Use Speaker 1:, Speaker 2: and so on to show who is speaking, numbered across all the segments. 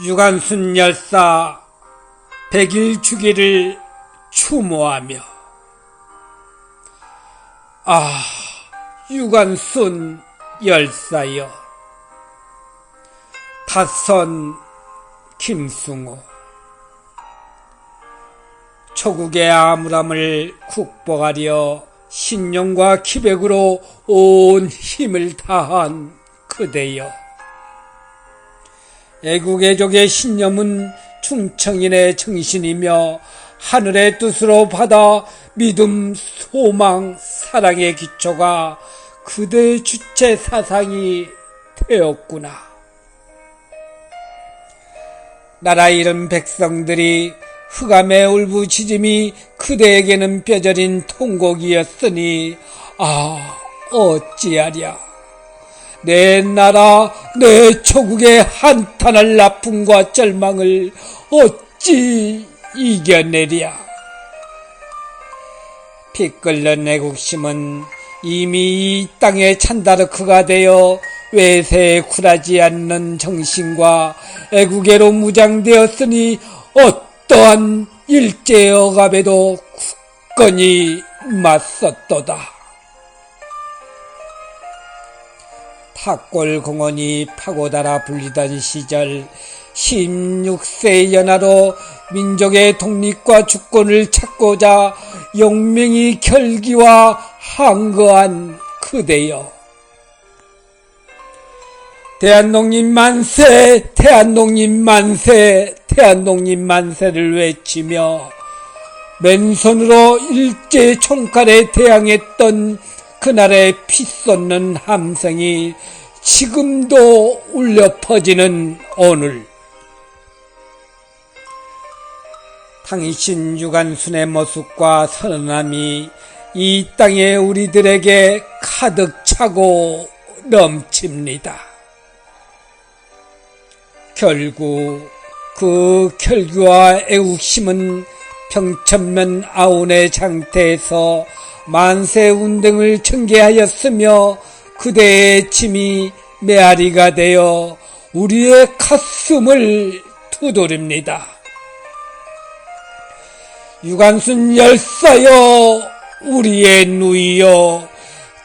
Speaker 1: 유관순 열사 백일 주기를 추모하며 아 유관순 열사여. 닷선 김승호. 초국의 암울함을 국복하려 신령과 기백으로 온 힘을 다한 그대여 애국애족의 신념은 충청인의 정신이며 하늘의 뜻으로 받아 믿음, 소망, 사랑의 기초가 그대의 주체 사상이 되었구나. 나라 잃은 백성들이 흑암의 울부짖음이 그대에게는 뼈저린 통곡이었으니 아 어찌하랴 내 나라 내 조국의 한탄할 아픔과 절망을 어찌 이겨내랴 피 끓는 애국심은 이미 이 땅의 찬다르크가 되어 외세에 굴하지 않는 정신과 애국애로 무장되었으니 어떠한 일제의 억압에도 굳건히 맞섰도다. 탁골공원이 파고달아 불리던 시절 16세 연하로 민족의 독립과 주권을 찾고자 용맹이 결기와 항거한 그대여. 대한독립 만세, 대한독립 만세, 대한독립 만세를 외치며 맨손으로 일제 총칼에 대항했던 그날의 피 쏟는 함성이 지금도 울려 퍼지는 오늘. 당신 유관순의 모습과 선언함이 이 땅에 우리들에게 가득 차고 넘칩니다. 결국 그 결규와 애국심은 평천면 아운의 장태에서 만세 운동을 전개하였으며 그대의 침이 메아리가 되어 우리의 가슴을 두드립니다. 유관순 열사여 우리의 누이여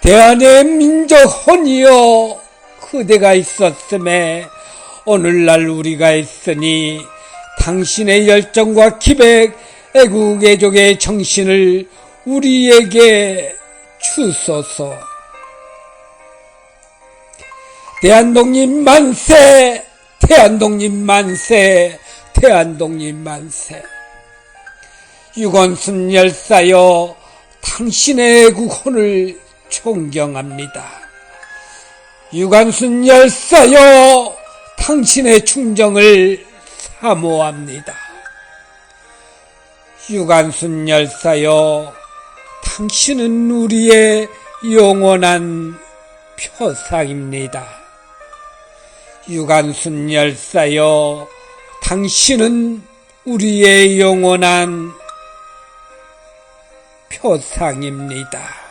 Speaker 1: 대한의 민족 혼이여 그대가 있었음에 오늘날 우리가 있으니 당신의 열정과 기백 애국애족의 정신을 우리에게 주소서. 대한독립 만세! 대한독립 만세! 대한독립 만세! 유건순 열사여, 당신의 애국혼을 존경합니다. 유관순 열사여, 당신의 충정을 사모합니다. 유관순 열사여, 당신은 우리의 영원한 표상입니다. 유관순 열사여, 당신은 우리의 영원한 표상입니다.